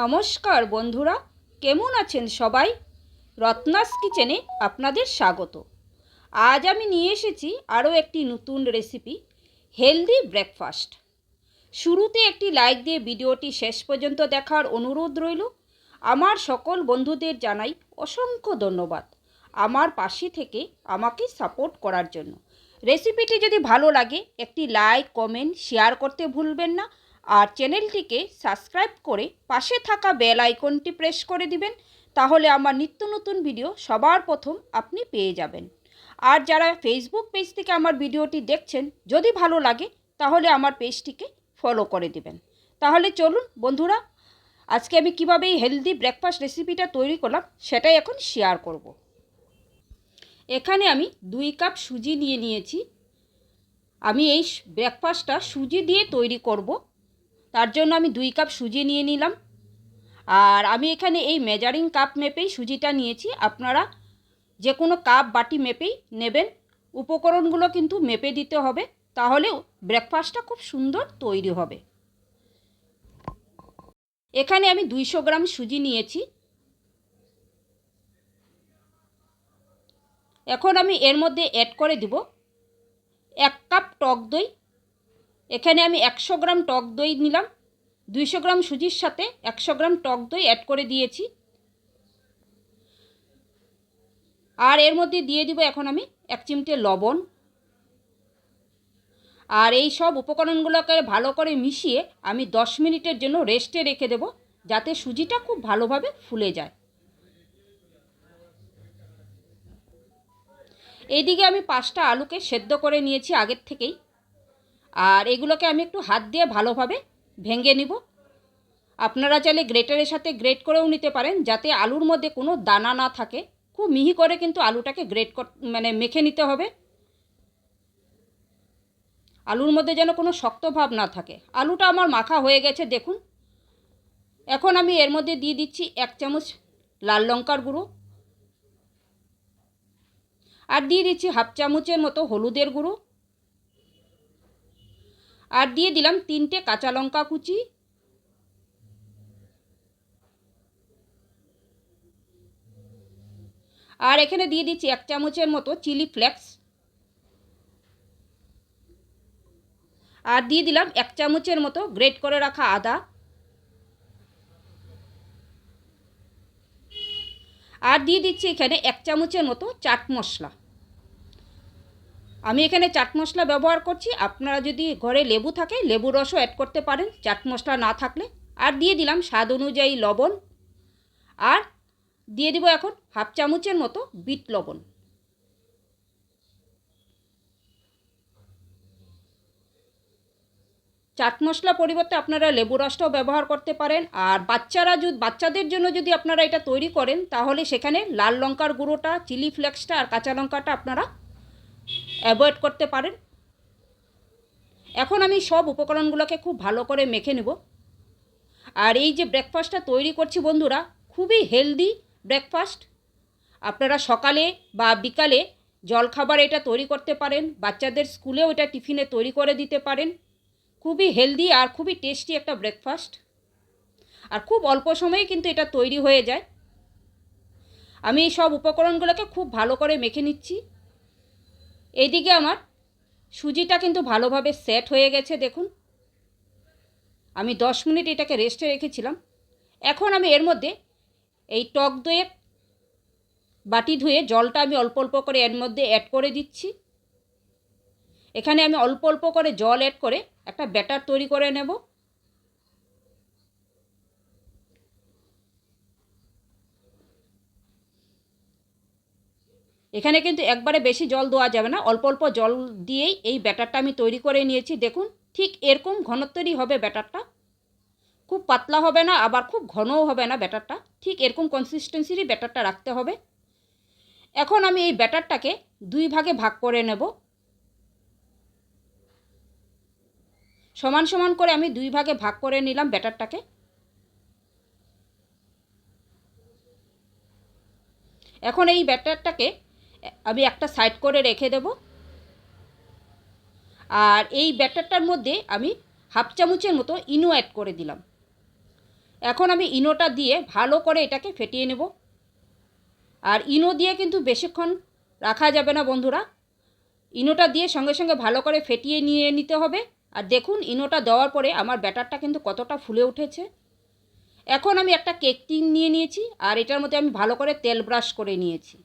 নমস্কার বন্ধুরা, কেমন আছেন সবাই? রত্নাস কিচেনে আপনাদের স্বাগত। আজ আমি নিয়ে এসেছি আরও একটি নতুন রেসিপি হেলদি ব্রেকফাস্ট শুরুতে একটি লাইক দিয়ে ভিডিওটি শেষ পর্যন্ত দেখার অনুরোধ রইল। আমার সকল বন্ধুদের জানাই অসংখ্য ধন্যবাদ আমার পাশে থেকে আমাকে সাপোর্ট করার জন্য। রেসিপিটি যদি ভালো লাগে, একটি লাইক কমেন্ট শেয়ার করতে ভুলবেন না। আর চ্যানেলটিকে সাবস্ক্রাইব করে পাশে থাকা বেল আইকনটি প্রেস করে দিবেন, তাহলে আমার নিত্য নতুন ভিডিও সবার প্রথম আপনি পেয়ে যাবেন। আর যারা ফেসবুক পেজ থেকে আমার ভিডিওটি দেখছেন, যদি ভালো লাগে, তাহলে আমার পেজটিকে ফলো করে দিবেন। তাহলে চলুন, বন্ধুরা, আজকে আমি কীভাবে এই হেলদি ব্রেকফাস্ট রেসিপিটা তৈরি করলাম, সেটাই এখন শেয়ার করব। এখানে আমি দুই কাপ সুজি নিয়ে নিয়েছি। আমি এই ব্রেকফাস্টটা সুজি দিয়ে তৈরি করব। তার জন্য আমি দুই কাপ সুজি নিয়ে নিলাম। আর আমি এখানে এই মেজারিং কাপ মেপেই সুজিটা নিয়েছি। আপনারা যে কোনো কাপ বাটি মেপেই নেবেন। উপকরণগুলো কিন্তু মেপে দিতে হবে। তাহলেও ব্রেকফাস্টটা খুব সুন্দর তৈরি হবে। এখানে আমি দুইশো গ্রাম সুজি নিয়েছি। এখন আমি এর মধ্যে অ্যাড করে দিব। এক কাপ টক দই এখানে আমি একশো গ্রাম টক দই নিলাম, দুইশো গ্রাম সুজির সাথে একশো গ্রাম টক দই অ্যাড করে দিয়েছি। আর এর মধ্যে দিয়ে দিব এখন আমি এক চিমটে লবণ। আর এই সব উপকরণগুলোকে ভালো করে মিশিয়ে আমি দশ মিনিটের জন্য রেস্টে রেখে দেব, যাতে সুজিটা খুব ভালোভাবে ফুলে যায়। এইদিকে আমি পাঁচটা আলুকে সেদ্ধ করে নিয়েছি আগের থেকেই। আর এগুলোকে আমি একটু হাত দিয়ে ভালোভাবে ভেঙে নিব। আপনারা চাইলে গ্রেটারের সাথে গ্রেট করেও নিতে পারেন, যাতে আলুর মধ্যে কোনো দানা না থাকে। খুব মিহি করে কিন্তু আলুটাকে গ্রেট মানে মেখে নিতে হবে। আলুর মধ্যে যেন কোনো শক্ত ভাব না থাকে। আলুটা আমার মাখা হয়ে গেছে, দেখুন। এখন আমি এর মধ্যে দিয়ে দিচ্ছি এক চামচ লাল লঙ্কার গুঁড়ো। আর দিয়ে দিচ্ছি হাফ চামচের মতো হলুদের গুঁড়ো। আর দিয়ে দিলাম তিনটে কাঁচা লঙ্কা কুচি। আর এখানে দিয়ে দিচ্ছি এক চামচের মতো চিলি ফ্লেক্স। আর দিয়ে দিলাম এক চামচের মতো গ্রেট করে রাখা আদা। আর দিয়ে দিচ্ছি এখানে এক চামচের মতো চাট মশলা। আমি এখানে চাট মশলা ব্যবহার করছি। আপনারা যদি ঘরে লেবু থাকে, লেবু রসও অ্যাড করতে পারেন, চাট মশলা না থাকলে। আর দিয়ে দিলাম স্বাদ অনুযায়ী লবণ। আর দিয়ে দিব এখন হাফ চামচের মতো বিট লবণ। চাট মশলা পরিবর্তে আপনারা লেবু রসটাও ব্যবহার করতে পারেন। আর বাচ্চারা যদি বাচ্চাদের জন্য যদি আপনারা এটা তৈরি করেন, তাহলে সেখানে লাল লঙ্কার গুঁড়োটা, চিলি ফ্লেক্সটা আর কাঁচা লঙ্কাটা আপনারা অ্যাভয়েড করতে পারেন। এখন আমি সব উপকরণগুলোকে খুব ভালো করে মেখে নেব। আর এই যে ব্রেকফাস্টটা তৈরি করছি বন্ধুরা, খুবই হেলদি ব্রেকফাস্ট আপনারা সকালে বা বিকালে জলখাবার এটা তৈরি করতে পারেন, বাচ্চাদের স্কুলেও এটা টিফিনে তৈরি করে দিতে পারেন। খুবই হেলদি আর খুবই টেস্টি একটা ব্রেকফাস্ট আর খুব অল্প সময়ে কিন্তু এটা তৈরি হয়ে যায়। আমি সব উপকরণগুলোকে খুব ভালো করে মেখে নিচ্ছি। এইদিকে আমার সুজিটা কিন্তু ভালোভাবে সেট হয়ে গেছে, দেখুন। আমি দশ মিনিট এটাকে রেস্টে রেখেছিলাম। এখন আমি এর মধ্যে এই টক দইয়ের বাটি ধুয়ে জলটা আমি অল্প অল্প করে এর মধ্যে অ্যাড করে দিচ্ছি। এখানে আমি অল্প অল্প করে জল অ্যাড করে একটা ব্যাটার তৈরি করে নেব। এখানে কিন্তু একবারে বেশি জল দেওয়া যাবে না, অল্প অল্প জল দিয়েই এই ব্যাটারটা আমি তৈরি করে নিয়েছি। দেখুন, ঠিক এরকম ঘনত্বেরই হবে ব্যাটারটা। খুব পাতলা হবে না, আবার খুব ঘনও হবে না ব্যাটারটা। ঠিক এরকম কনসিস্টেন্সিরই ব্যাটারটা রাখতে হবে। এখন আমি এই ব্যাটারটাকে দুই ভাগে ভাগ করে নেব। সমান সমান করে আমি দুই ভাগে ভাগ করে নিলাম ব্যাটারটাকে। এখন এই ব্যাটারটাকে আমি একটা সাইড করে রেখে দেব। আর এই ব্যাটারটার মধ্যে আমি হাফ চামচের মতো ইনো অ্যাড করে দিলাম। এখন আমি ইনোটা দিয়ে ভালো করে এটাকে ফেটিয়ে নেব। আর ইনো দিয়ে কিন্তু বেশিক্ষণ রাখা যাবে না বন্ধুরা। ইনোটা দিয়ে সঙ্গে সঙ্গে ভালো করে ফেটিয়ে নিয়ে নিতে হবে। আর দেখুন, ইনোটা দেওয়ার পরে আমার ব্যাটারটা কিন্তু কতটা ফুলে উঠেছে। এখন আমি একটা কেক টিন নিয়ে নিয়েছি, আর এটার মধ্যে আমি ভালো করে তেল ব্রাশ করে নিয়েছি।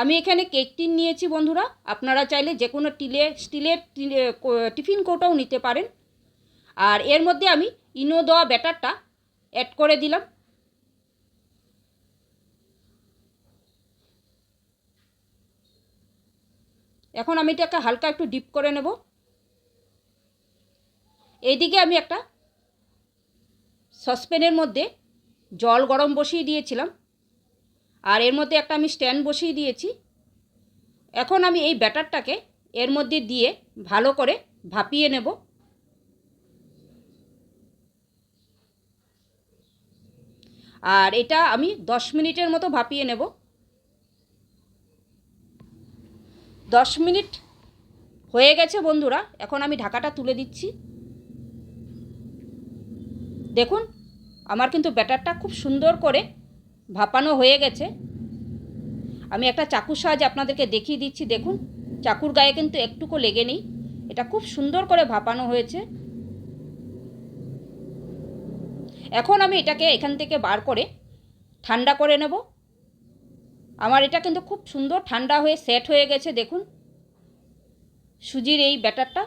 আমি এখানে কেক টিন নিয়েছি, বন্ধুরা। আপনারা চাইলে যে কোনো টিলে স্টিলের টিফিন কৌটাও নিতে পারেন। আর এর মধ্যে আমি ইনো দেওয়া ব্যাটারটা অ্যাড করে দিলাম। এখন আমি এটাকে হালকা একটু ডিপ করে নেব। এইদিকে আমি একটা সসপ্যানের মধ্যে জল গরম বসিয়ে দিয়েছিলাম। আর এর মধ্যে একটা আমি স্ট্যান্ড বসিয়ে দিয়েছি। এখন আমি এই ব্যাটারটাকে এর মধ্যে দিয়ে ভালো করে ভাপিয়ে নেব। আর এটা আমি দশ মিনিটের মতো ভাপিয়ে নেব। দশ মিনিট হয়ে গেছে বন্ধুরা, এখন আমি ঢাকাটা তুলে দিচ্ছি। দেখুন, আমার কিন্তু ব্যাটারটা খুব সুন্দর করে ভাপানো হয়ে গেছে। আমি একটা চাকুর সাহায্যে আপনাদেরকে দেখিয়ে দিচ্ছি, দেখুন। চাকুর গায়ে কিন্তু একটুকু লেগে নেই। এটা খুব সুন্দর করে ভাপানো হয়েছে। এখন আমি এটাকে এখান থেকে বার করে ঠান্ডা করে নেব। আমার এটা কিন্তু খুব সুন্দর ঠান্ডা হয়ে সেট হয়ে গেছে, দেখুন। সুজির এই ব্যাটারটা।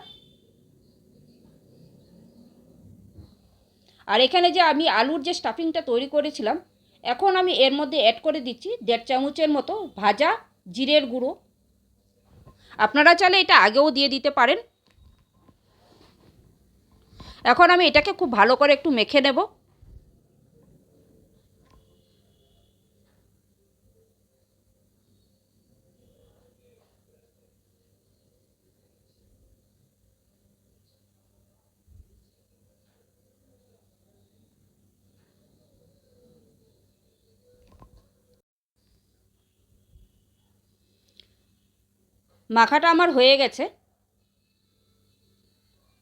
আর এখানে যে আমি আলুর যে স্টাফিংটা তৈরি করেছিলাম এখন আমি এর মধ্যে অ্যাড করে দিচ্ছি দেড় চামচের মতো ভাজা জিরের গুঁড়ো। আপনারা চাইলে এটা আগেও দিয়ে দিতে পারেন। এখন আমি এটাকে খুব ভালো করে একটু মেখে নেব। মাখাটা আমার হয়ে গেছে।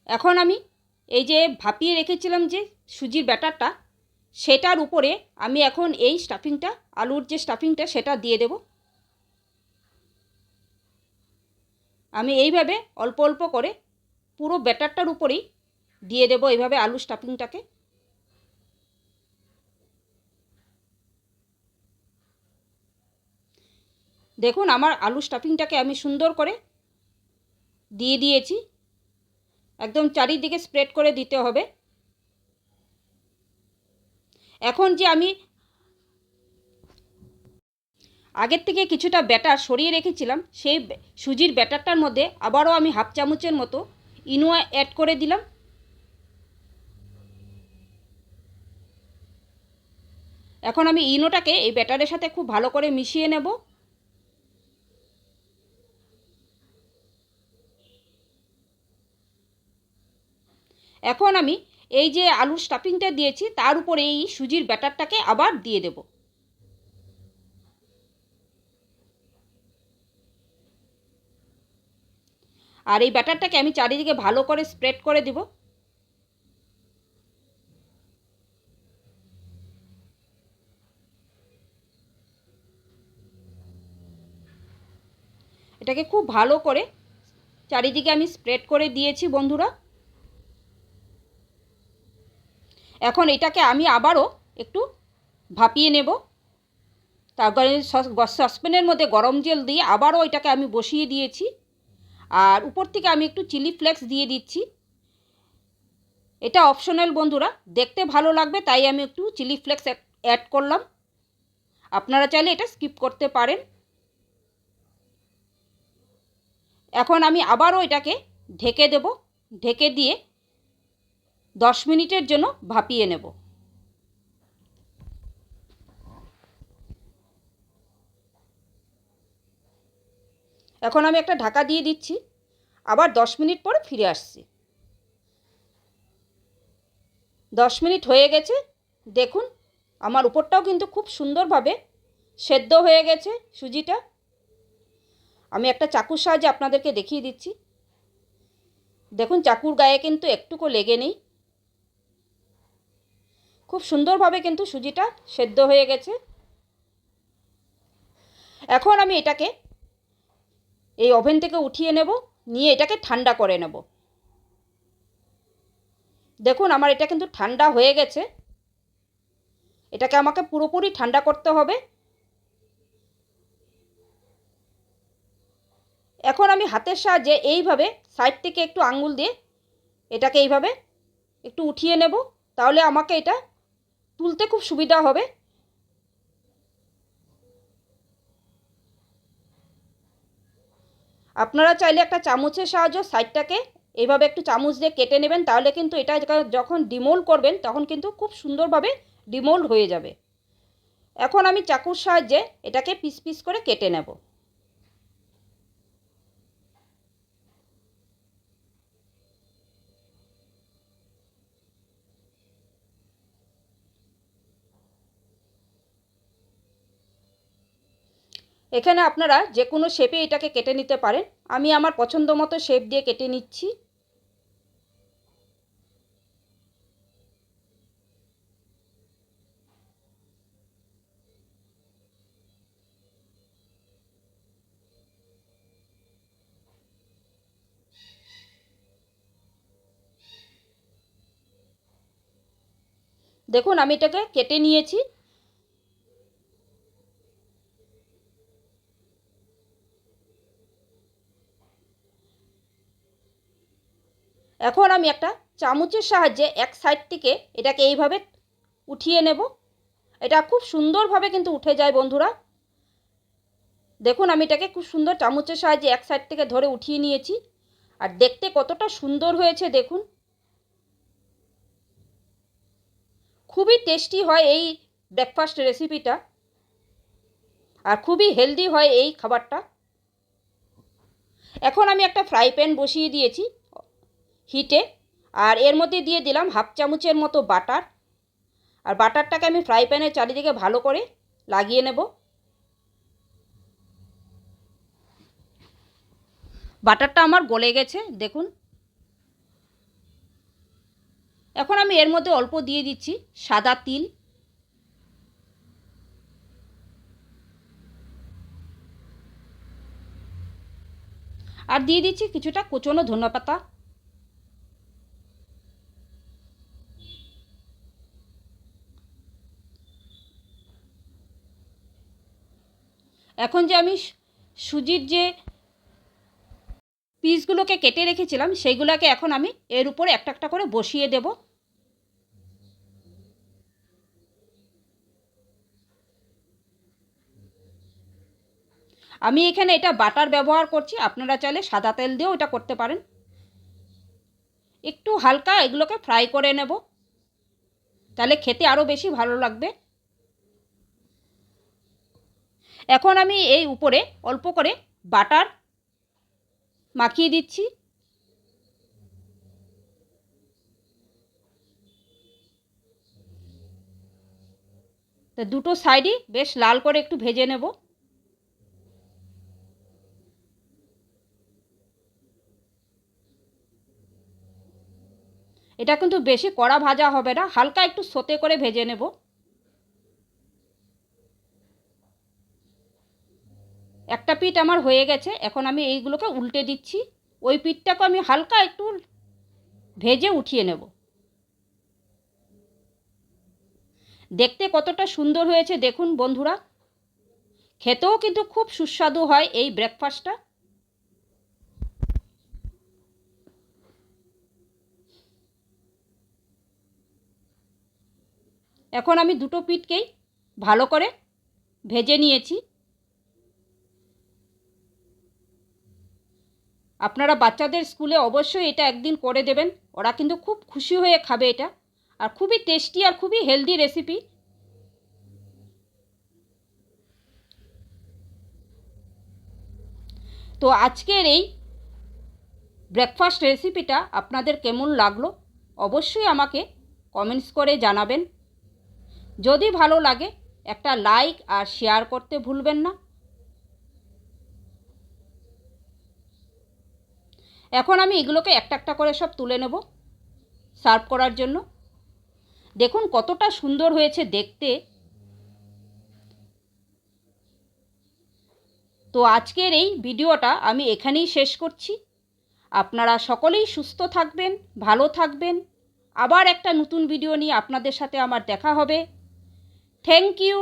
এখন আমি এই যে ভাপিয়ে রেখেছিলাম যে সুজির ব্যাটারটা, সেটার উপরে আমি এখন এই স্টাফিংটা, আলুর যে স্টাফিংটা, সেটা দিয়ে দেব। আমি এইভাবে অল্প অল্প করে পুরো ব্যাটারটার উপরেই দিয়ে দেব এইভাবে আলু স্টাফিংটাকে। দেখুন, আমার আলু স্টাফিংটাকে আমি সুন্দর করে দিয়ে দিয়েছি। একদম চারিদিকে স্প্রেড করে দিতে হবে। এখন যে আমি আগের থেকে কিছুটা ব্যাটার সরিয়ে রেখেছিলাম, সেই সুজির ব্যাটারটার মধ্যে আবারও আমি হাফ চামচের মতো ইনোয়া অ্যাড করে দিলাম। এখন আমি ইনোটাকে এই ব্যাটারের সাথে খুব ভালো করে মিশিয়ে নেব। এখন আমি এই যে আলুর স্টাফিংটা দিয়েছি, তার উপরে এই সুজির ব্যাটারটাকে আবার দিয়ে দেব। আর এই ব্যাটারটাকে আমি চারিদিকে ভালো করে স্প্রেড করে দেব। এটাকে খুব ভালো করে চারিদিকে আমি স্প্রেড করে দিয়েছি বন্ধুরা। এখন এটাকে আমি আবারও একটু ভাপিয়ে নেব। তারপরে সসপ্যানের মধ্যে গরম জল দিয়ে আবারও এটাকে আমি বসিয়ে দিয়েছি। আর উপর থেকে আমি একটু চিলি ফ্লেক্স দিয়ে দিচ্ছি। এটা অপশনাল বন্ধুরা, দেখতে ভালো লাগবে, তাই আমি একটু চিলি ফ্লেক্স অ্যাড করলাম। আপনারা চাইলে এটা স্কিপ করতে পারেন। এখন আমি আবারও এটাকে ঢেকে দেব। ঢেকে দিয়ে দশ মিনিটের জন্য ভাপিয়ে নেব। এখন আমি একটা ঢাকা দিয়ে দিচ্ছি। আবার দশ মিনিট পরে ফিরে আসছি। দশ মিনিট হয়ে গেছে। দেখুন, আমার উপরটাও কিন্তু খুব সুন্দরভাবে সেদ্ধ হয়ে গেছে সুজিটা। আমি একটা চাকুর সাহায্যে আপনাদেরকে দেখিয়ে দিচ্ছি। দেখুন, চাকুর গায়ে কিন্তু একটুকু লেগে নেই। খুব সুন্দরভাবে কিন্তু সুজিটা সেদ্ধ হয়ে গেছে। এখন আমি এটাকে এই ওভেন থেকে উঠিয়ে নেব, নিয়ে এটাকে ঠান্ডা করে নেব। দেখুন, আমার এটা কিন্তু ঠান্ডা হয়ে গেছে। এটাকে আমাকে পুরোপুরি ঠান্ডা করতে হবে। এখন আমি হাতের সাহায্যে এইভাবে সাইড থেকে একটু আঙ্গুল দিয়ে এটাকে এইভাবে একটু উঠিয়ে নেব, তাহলে আমাকে এটা তুলতে খুব সুবিধা হবে। আপনারা চাইলে একটা চামচের সাহায্য সাইডটাকে এইভাবে একটু চামচ দিয়ে কেটে নেবেন, তাহলে কিন্তু এটা যখন ডিমোল্ড করবেন, তখন কিন্তু খুব সুন্দরভাবে ডিমোল্ড হয়ে যাবে। এখন আমি চাকুর সাহায্যে এটাকে পিস পিস করে কেটে নেব। এখানে আপনারা যে কোনো শেপে এটাকে কেটে নিতে পারেন। আমি আমার পছন্দ মতো শেপ দিয়ে কেটে নিচ্ছি। দেখুন, আমি এটাকে কেটে নিয়েছি। এখন আমি একটা চামচের সাহায্যে এক সাইড থেকে এটাকে এইভাবে উঠিয়ে নেব। এটা খুব সুন্দরভাবে কিন্তু উঠে যায় বন্ধুরা। দেখুন, আমি এটাকে খুব সুন্দর চামচের সাহায্যে এক সাইড থেকে ধরে উঠিয়ে নিয়েছি। আর দেখতে কতটা সুন্দর হয়েছে, দেখুন। খুবই টেস্টি হয় এই ব্রেকফাস্ট রেসিপিটা আর খুবই হেলদি হয় এই খাবারটা। এখন আমি একটা ফ্রাই প্যান বসিয়ে দিয়েছি। হিটে। আর এর মধ্যে দিয়ে দিলাম হাফ চামচের মতো বাটার। আর বাটারটাকে আমি ফ্রাই প্যানের চারিদিকে ভালো করে লাগিয়ে নেব। বাটারটা আমার গলে গেছে, দেখুন। এখন আমি এর মধ্যে অল্প দিয়ে দিচ্ছি সাদা তিল। আর দিয়ে দিচ্ছি কিছুটা কুচনো ধনেপাতা। এখন যে আমি সুজির যে পিসগুলোকে কেটে রেখেছিলাম, সেইগুলোকে এখন আমি এর উপরে একটা একটা করে বসিয়ে দেব। আমি এখানে এটা বাটার ব্যবহার করছি, আপনারা চাইলে সাদা তেল দিয়েও এটা করতে পারেন। একটু হালকা এগুলোকে ফ্রাই করে নেব। তাহলে খেতে আরও বেশি ভালো লাগবে। এখন আমি এই উপরে অল্প করে বাটার মাখিয়ে দিচ্ছি। তো দুটো সাইডই বেশ লাল করে একটু ভেজে নেব। এটা কিন্তু বেশি কড়া ভাজা হবে না, হালকা একটু সতে করে ভেজে নেব। একটা পিঠ আমার হয়ে গেছে, এখন আমি এইগুলোকে উল্টে দিচ্ছি। ওই পিঠটাকে আমি হালকা একটু ভেজে উঠিয়ে নেব। দেখতে কতটা সুন্দর হয়েছে, দেখুন বন্ধুরা। খেতেও কিন্তু খুব সুস্বাদু হয় এই ব্রেকফাস্টটা এখন আমি দুটো পিঠকেই ভালো করে ভেজে নিয়েছি। আপনারা বাচ্চাদের স্কুলে অবশ্যই এটা একদিন করে দেবেন। ওরা কিন্তু খুব খুশি হয়ে খাবে এটা। আর খুবই টেস্টি আর খুবই হেলদি রেসিপি তো আজকের এই ব্রেকফাস্ট রেসিপিটা আপনাদের কেমন লাগল? অবশ্যই আমাকে কমেন্টস করে জানাবেন। যদি ভালো লাগে, একটা লাইক আর শেয়ার করতে ভুলবেন না। এখন আমি এগুলোকে একটা একটা করে সব তুলে নেব সার্ভ করার জন্য। দেখুন কতটা সুন্দর হয়েছে দেখতে। তো আজকের এই ভিডিওটা আমি এখানেই শেষ করছি। আপনারা সকলেই সুস্থ থাকবেন, ভালো থাকবেন। আবার একটা নতুন ভিডিও নিয়ে আপনাদের সাথে আমার দেখা হবে। Thank you.